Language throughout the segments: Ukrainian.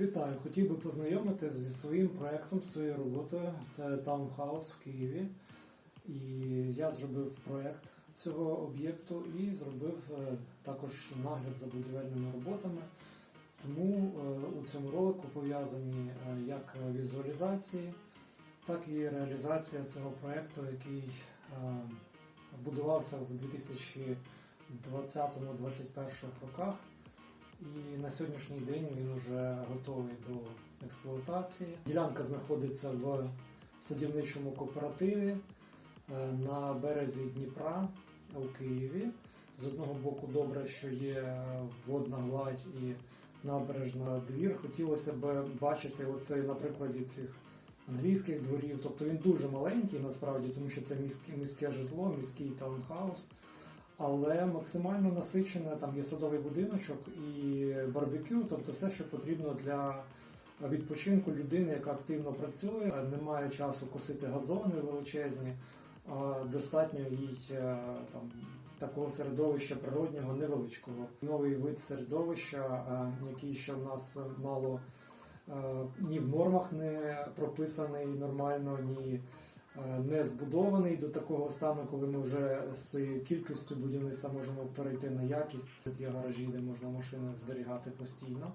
Вітаю, хотів би познайомитися зі своїм проєктом, своєю роботою. Це таунхаус в Києві. І я зробив проєкт цього об'єкту і зробив е, також нагляд за будівельними роботами. Тому е, у цьому ролику пов'язані е, як візуалізації, так і реалізація цього проєкту, який будувався в 2020-2021 роках. І на сьогоднішній день він вже готовий до експлуатації. Ділянка знаходиться в садівничому кооперативі е, на березі Дніпра у Києві. З одного боку, добре, що є водна гладь і набережна двір. Хотілося б бачити, от на прикладі цих англійських дворів. Тобто він дуже маленький насправді, тому що це міське, міське житло, міський таунхаус але максимально насичене. Там є садовий будиночок і барбекю, тобто все, що потрібно для відпочинку людини, яка активно працює, немає часу косити газони величезні, достатньо їй е, там. Такого середовища природнього невеличкого. Новий вид середовища, е, який ще в нас мало е, ні в нормах не прописаний нормально, ні не збудований до такого стану, коли ми вже з кількістю будівництва можемо перейти на якість. Тут є гаражі, де можна машини зберігати постійно,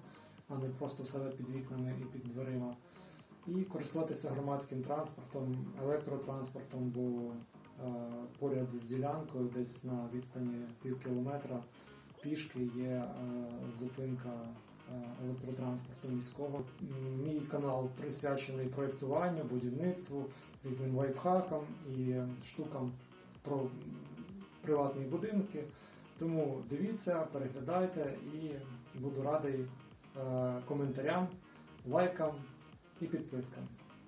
а не просто себе під вікнами і під дверима. І користуватися громадським транспортом, електротранспортом, бо е, поряд з ділянкою, десь на відстані пів кілометра пішки є е, зупинка е, електротранспорту міського. Мій канал присвячений проєктуванню, будівництву, різним лайфхакам і штукам про приватні будинки. Тому дивіться, переглядайте і буду радий е, коментарям, лайкам і підпискам.